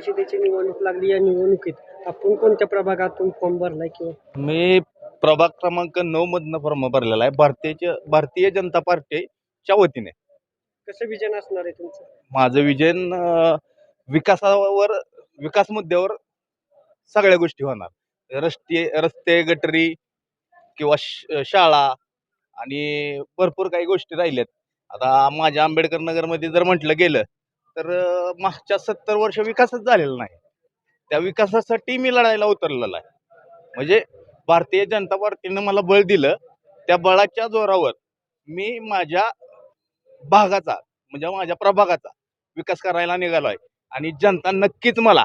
परिषदेची निवडणूक लागली या निवडणुकीत आपण कोणत्या प्रभागातून फॉर्म भरलाय किंवा? मी प्रभाग क्रमांक नऊ मधनं फॉर्म भरलेला आहे. भारतीय भारतीय जनता पार्टीच्या वतीने. कसं विजन असणार आहे तुमचं? माझं विजन विकासावर विकास मुद्द्यावर सगळ्या गोष्टी होणार. रस्ते रस्ते गटरी किंवा शाळा आणि भरपूर काही गोष्टी राहिल्यात. आता माझ्या आंबेडकर नगरमध्ये जर म्हटलं गेलं तर मागच्या सत्तर वर्ष विकासच झालेला नाही. त्या विकासासाठी मी लढायला उतरलेला आहे. म्हणजे भारतीय जनता पार्टीनं मला बळ दिलं त्या बळाच्या जोरावर मी माझ्या भागाचा म्हणजे माझ्या प्रभागाचा विकास करायला निघालो आहे आणि जनता नक्कीच मला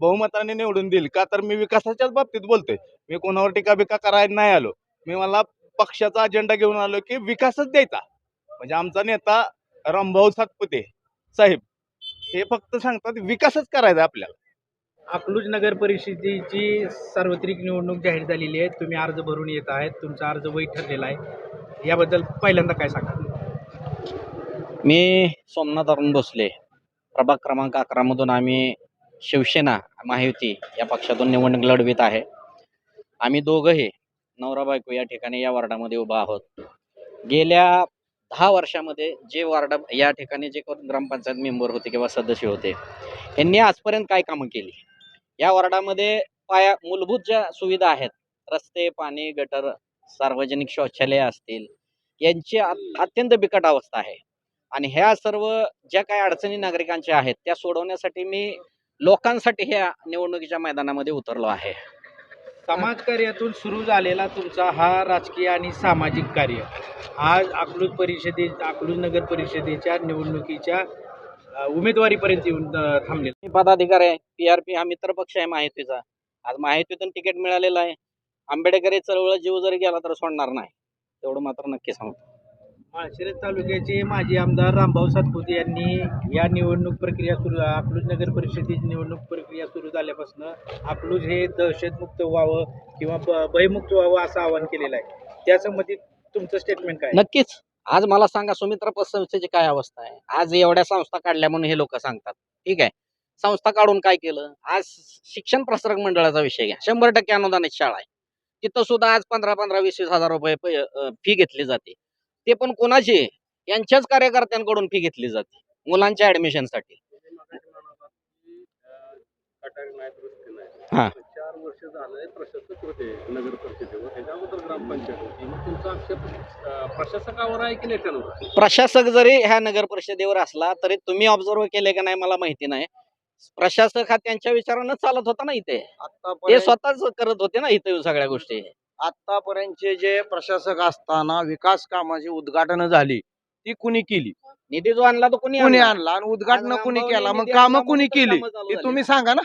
बहुमताने निवडून देईल. का तर मी विकासाच्याच बाबतीत बोलतोय. मी कोणावर टीका बिका करायला नाही आलो. मी मला पक्षाचा अजेंडा घेऊन आलो की विकासच द्यायचा. म्हणजे आमचा नेता रामभाऊ सातपुते साहेब हे फक्त सांगतात विकासच करायचा आपल्याला. अकलूज नगर परिषदेची सार्वत्रिक निवडणूक जाहीर झालेली आहे. तुम्ही अर्ज भरून येत आहेत. तुमचा अर्ज वैध ठरलेला आहे. याबद्दल पहिल्यांदा काय सांगा? मी सोमनाथ अरुण भोसले. प्रभाग क्रमांक अकरामधून आम्ही शिवसेना महायुती या पक्षातून निवडणूक लढवित आहे. आम्ही दोघंही नवरा बायको या ठिकाणी या वॉर्डामध्ये उभा आहोत. गेल्या दहा वर्षामध्ये जे वार्ड या ठिकाणी जे कोण ग्रामपंचायत मेंबर होते किंवा सदस्य होते यांनी आजपर्यंत काय कामं केली? या वॉर्डामध्ये पाया मूलभूत ज्या सुविधा आहेत रस्ते पाणी गटर सार्वजनिक शौचालय असतील यांची अत्यंत बिकट अवस्था आहे. आणि ह्या सर्व ज्या काही अडचणी नागरिकांच्या आहेत त्या सोडवण्यासाठी मी लोकांसाठी ह्या निवडणुकीच्या मैदानामध्ये उतरलो आहे. समाजकार्यातून सुरू झालेला तुमचा हा राजकीय आणि सामाजिक कार्य. आज अकलूज परिषदे अकलूज नगर परिषदेच्या निवडणुकीच्या उमेदवारीपर्यंत येऊन थांबले. मी पदाधिकारी आहे. पी आर पी हा मित्रपक्ष आहे माहितीचा. आज माहितीतून तिकीट मिळालेलं आहे. आंबेडकरी चळवळ जीव जरी गेला तर सोडणार नाही. तेवढं मात्र नक्की सांगतो. माळशिरस तालुक्याचे माजी आमदार रामभाऊ सातपुते यांनी या निवडणूक प्रक्रिया सुरू अकलूज नगर परिषदेची निवडणूक प्रक्रिया सुरू झाल्यापासून अकलूज हे दहशतमुक्त व्हावं किंवा ब- भयमुक्त व्हावं असं आवाहन केलेलं आहे. त्या संबंधित तुमचं स्टेटमेंट काय नक्कीच. आज मला सांगा सुमित्रा पतसंस्थेची काय अवस्था आहे? आज एवढ्या संस्था काढल्या म्हणून हे लोक सांगतात. ठीक आहे. संस्था काढून काय केलं? आज शिक्षण प्रसारक मंडळाचा विषय घ्या. शंभर टक्के अनुदानित शाळा आहे. तिथं सुद्धा आज पंधरा पंधरा वीस वीस हजार रुपये फी घेतली जाते. ते पण कोणाची? यांच्याच कार्यकर्त्यांकडून फी घेतली जाते मुलांच्या ऍडमिशनसाठी हा. चार वर्ष झालंय प्रशासक होते नगर परिषदेवर. त्याच्या अगोदर ग्रामपंचायत होती. मग तुमचा आक्षेप अं, प्रशासकावर आहे की नेत्यांवर प्रशासक जरी ह्या नगर परिषदेवर असला तरी तुम्ही ऑब्झर्व केले का नाही मला माहिती नाही. प्रशासक हा त्यांच्या विचारानं चालत होता ना इथे. ते स्वतःच करत होते ना इथे येऊन सगळ्या गोष्टी. आतापर्यंतचे जे प्रशासक असताना विकास कामाची उद्घाटन झाली ती कुणी केली? निधी जो आणला तो कोणी कुणी आणला? आणि उद्घाटन कुणी केला? मग काम कुणी केली? हे. तुम्ही सांगा ना.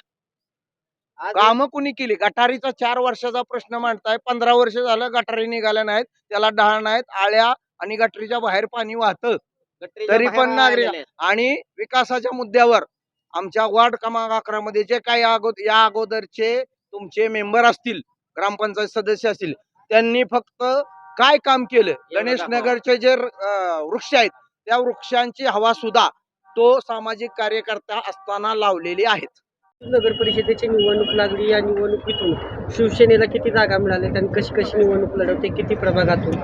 काम कुणी केली? गटारीचा चार वर्षाचा प्रश्न मांडताय पंधरा वर्ष झालं गटारी निघाल्या नाहीत त्याला ढाळ नाहीत आळ्या आणि गटरीच्या बाहेर पाणी वाहतं. तरी पण नागरिक-. आणि विकासाच्या मुद्द्यावर आमच्या वार्ड क्रमांक अकरा मध्ये जे काही अगोदर या अगोदरचे तुमचे मेंबर असतील ग्रामपंचायत सदस्य असतील त्यांनी फक्त काय काम केलं? गणेश. नगरचे जे वृक्ष आहेत त्या वृक्षांची हवा सुद्धा तो सामाजिक कार्यकर्ता असताना लावलेली आहेत. नगर परिषदेची निवडणूक लागली या निवडणुकीतून शिवसेनेला किती जागा मिळाल्या आणि कशी कशी निवडणूक लढवते किती प्रभागातून?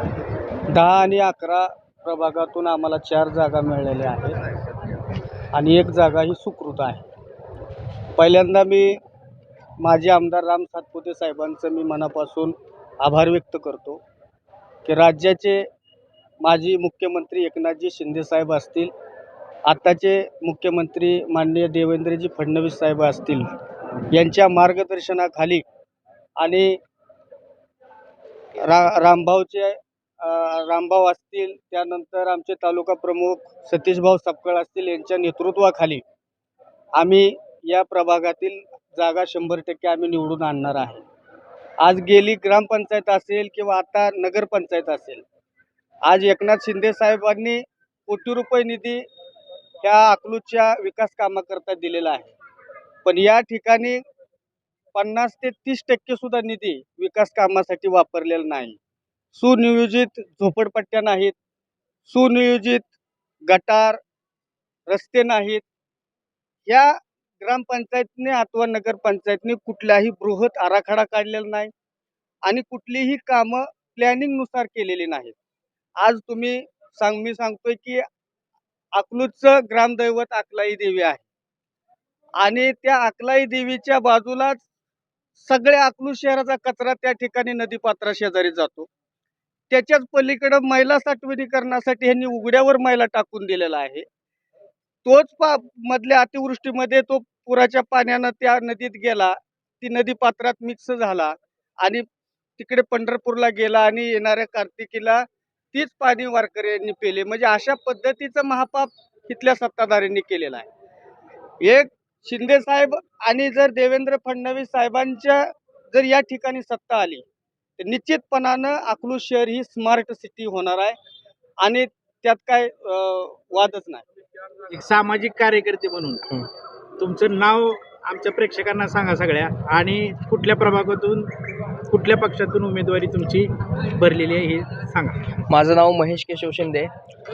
दहा आणि अकरा प्रभागातून आम्हाला चार जागा मिळालेल्या आहेत. आणि एक जागा ही सुकृत आहे. पहिल्यांदा मी माजी आमदार राम सातपुते साहेबांचं मी मनापासून आभार व्यक्त करतो की राज्याचे माजी मुख्यमंत्री एकनाथजी शिंदेसाहेब असतील आत्ताचे मुख्यमंत्री माननीय देवेंद्रजी फडणवीस साहेब असतील यांच्या मार्गदर्शनाखाली आणि रा रामभाऊचे रामभाऊ असतील त्यानंतर आमचे तालुका प्रमुख सतीशभाऊ सपकाळ असतील यांच्या नेतृत्वाखाली आम्ही या प्रभागातील जागा शंभर टक्के आम्ही निवडून आणणार आहे. आज गेली ग्रामपंचायत असेल किंवा आता नगरपंचायत असेल आज एकनाथ शिंदे साहेबांनी कोटी रुपये निधी ह्या अकलूजच्या विकास कामाकरता दिलेला आहे. पण या ठिकाणी पन्नास ते तीस टक्के सुद्धा निधी विकास कामासाठी वापरलेला नाही. सुनियोजित झोपडपट्ट्या नाहीत सुनियोजित गटार रस्ते नाहीत. या ग्रामपंचायतने अथवा नगरपंचायतने कुठलाही बृहत आराखडा काढलेला नाही आणि कुठलीही कामं प्लॅनिंगनुसार केलेली नाहीत. आज तुम्ही सांग मी सांगतोय की अकलूजचं ग्रामदैवत अकलाई देवी आहे. आणि त्या अकलाई देवीच्या बाजूलाच सगळ्या अकलूज शहराचा कचरा त्या ठिकाणी नदीपात्रा शेजारी जातो. त्याच्याच पलीकडं मैला साठवणीकरणासाठी ह्यांनी उघड्यावर मैला टाकून दिलेला आहे. तोच पा मधल्या अतिवृष्टीमध्ये तो पुराच्या पाण्यानं त्या नदीत गेला. ती नदी पात्रात मिक्स झाला आणि तिकडे पंढरपूरला गेला आणि येणाऱ्या कार्तिकीला तीच पाणी वारकऱ्यांनी पेले. म्हणजे अशा पद्धतीचं महापाप इथल्या सत्ताधाऱ्यांनी केलेलं आहे. एक शिंदे साहेब आणि जर देवेंद्र फडणवीस साहेबांच्या जर या ठिकाणी सत्ता आली तर निश्चितपणानं अकलूज शहर ही स्मार्ट सिटी होणार आहे आणि त्यात काय वादच नाही. एक सामाजिक कार्यकर्ते म्हणून. तुमचं नाव आमच्या प्रेक्षकांना सांगा सगळ्या. आणि कुठल्या प्रभागातून कुठल्या पक्षातून उमेदवारी तुमची भरलेली आहे हे सांगा. माझं नाव महेश केशव शिंदे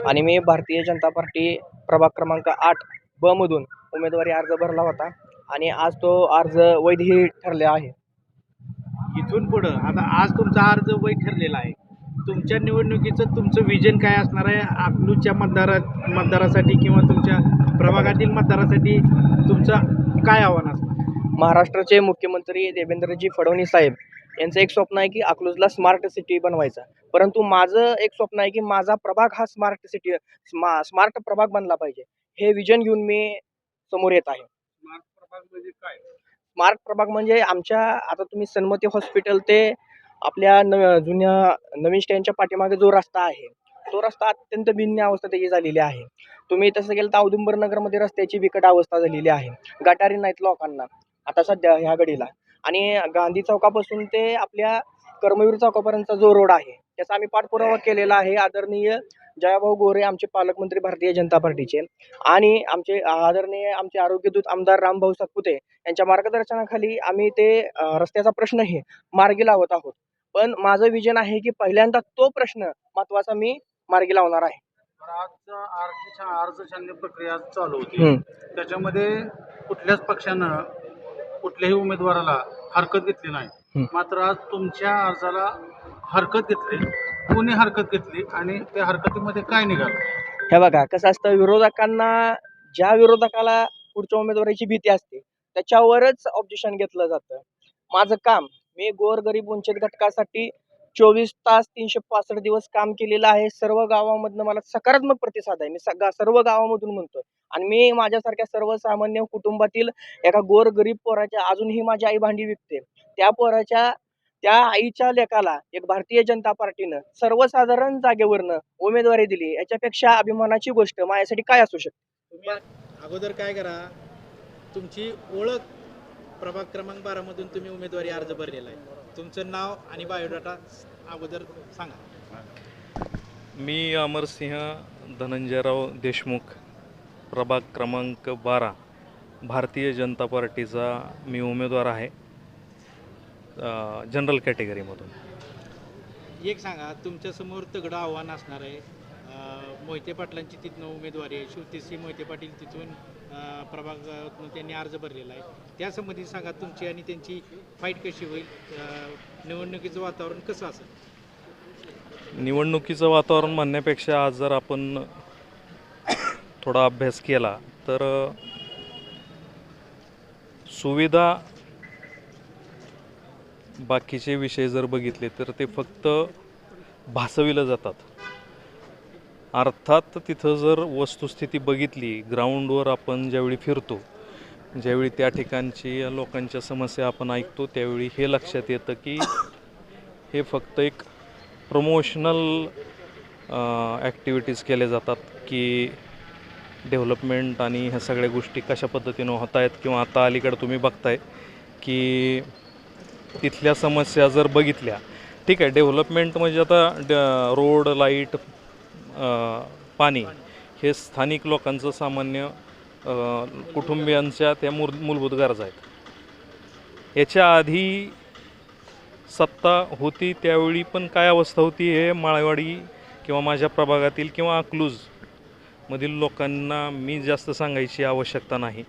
आणि मी भारतीय जनता पार्टी प्रभाग क्रमांक आठ ब मधून उमेदवारी अर्ज भरला होता आणि आज तो अर्ज वैधही ठरला आहे. इथून पुढं. आता आज तुमचा अर्ज वय ठरलेला आहे. तुमच्या निवडणुकीचं तुमचं विजन काय असणार आहे? अकलूजच्या मतदारात मतदारासाठी किंवा तुमच्या प्रभागातील मतदारासाठी तुमचं काय आव्हान असणार? महाराष्ट्राचे मुख्यमंत्री देवेंद्रजी फडणवीस साहेब यांचं एक स्वप्न आहे की अकलूजला स्मार्ट सिटी बनवायचं. परंतु माझं एक स्वप्न आहे की माझा प्रभाग हा स्मार्ट सिटी स्मा स्मार्ट प्रभाग बनला पाहिजे. हे विजन घेऊन मी समोर येत आहे. स्मार्ट प्रभाग म्हणजे काय? स्मार्ट प्रभाग म्हणजे आमच्या आता तुम्ही सन्मती हॉस्पिटल ते आपल्या न जुन्या नवीन स्टँडच्या पाठीमागे जो रस्ता आहे तो रस्ता अत्यंत भिन्न अवस्था त्याची झालेली आहे. तुम्ही तसं गेलं तर औदुंबर नगरमध्ये रस्त्याची बिकट अवस्था झालेली आहे. गटारी नाहीत लोकांना आता सध्या ह्या घडीला. आणि गांधी चौकापासून ते आपल्या कर्मवीर चौकापर्यंतचा जो रोड आहे त्याचा आम्ही पाठपुरावा केलेला आहे. आदरणीय जयाभाऊ गोरे आमचे पालकमंत्री भारतीय जनता पार्टीचे आणि आमचे आदरणीय आमचे आरोग्यदूत आमदार रामभाऊ सातपुते यांच्या मार्गदर्शनाखाली आम्ही ते रस्त्याचा प्रश्नही मार्गी लावत आहोत. पण माझं विजन आहे की पहिल्यांदा तो प्रश्न महत्त्वाचा मी मार्गी लावणार आहे. आजचा अर्ज छाननी प्रक्रिया चालू. होती. त्याच्यामध्ये कुठल्याच पक्षानं कुठल्याही उमेदवाराला हरकत घेतली नाही. मात्र आज तुमच्या अर्जाला हरकत घेतली. कोणी हरकत घेतली आणि त्या हरकतीमध्ये काय निघालं? हे बघा कसं असतं विरोधकांना ज्या विरोधकाला पुढच्या उमेदवाराची भीती असते त्याच्यावरच ऑब्जेक्शन घेतलं जातं. माझं काम मी गोरगरीब वंचित घटकासाठी चोवीस तास तीनशे पासष्ट दिवस काम केलेलं आहे. सर्व गावामधनं मला सकारात्मक प्रतिसाद आहे. मी सगळा सर्व गावामधून म्हणतोय. आणि मी माझ्यासारख्या सर्वसामान्य कुटुंबातील एका गोरगरीब पोराच्या अजूनही माझी आई भांडी विकते. त्या पोराच्या त्या आईच्या लेकाला एक भारतीय जनता पार्टीनं सर्वसाधारण जागेवरनं उमेदवारी दिली. याच्यापेक्षा अभिमानाची गोष्ट माझ्यासाठी काय असू शकते? तुम्ही अगोदर काय करा तुमची ओळख प्रभाग क्रमांक बारामधून तुम्ही उमेदवारी अर्ज भरलेला आहे. तुमचं नाव आणि बायोडाटा अगोदर सांगा. मी अमरसिंह धनंजयराव देशमुख प्रभाग क्रमांक बारा भारतीय जनता पार्टीचा मी उमेदवार आहे जनरल कॅटेगरीमधून. एक सांगा तुमच्यासमोर तगडं आव्हान असणार आहे मोहिते पाटलांची तिथनं उमेदवारी आहे. शिवतेसी मोहिते पाटील तिथून प्रभाग प्रभागातून त्यांनी अर्ज भरलेला आहे. त्यासंबंधी सांगा तुमची आणि त्यांची फाईट कशी होईल? निवडणुकीचं वातावरण कसं असेल? निवडणुकीचं वातावरण म्हणण्यापेक्षा आज जर आपण थोडा अभ्यास केला तर सुविधा बाकीचे विषय जर बघितले तर ते फक्त भासविलं जातात. अर्थात तिथं जर वस्तुस्थिती बघितली ग्राउंडवर आपण ज्यावेळी फिरतो ज्यावेळी त्या ठिकाणची लोकांच्या समस्या आपण ऐकतो त्यावेळी हे लक्षात येतं की हे फक्त एक प्रमोशनल ॲक्टिव्हिटीज केल्या जातात की डेव्हलपमेंट आणि ह्या सगळ्या गोष्टी कशा पद्धतीनं होत आहेत किंवा आता अलीकडं तुम्ही बघताय की तिथल्या समस्या जर बघितल्या ठीक आहे डेव्हलपमेंट म्हणजे आता ड रोड लाइट पाणी हे स्थानिक लोकांचं सामान्य कुटुंबियांच्या त्या मूर मूलभूत गरजा आहेत. याच्या आधी सत्ता होती त्यावेळी पण काय अवस्था होती हे माळवाडी किंवा माझ्या प्रभागातील किंवा अकलूज मधील लोकांना मी जास्त सांगायची आवश्यकता नाही.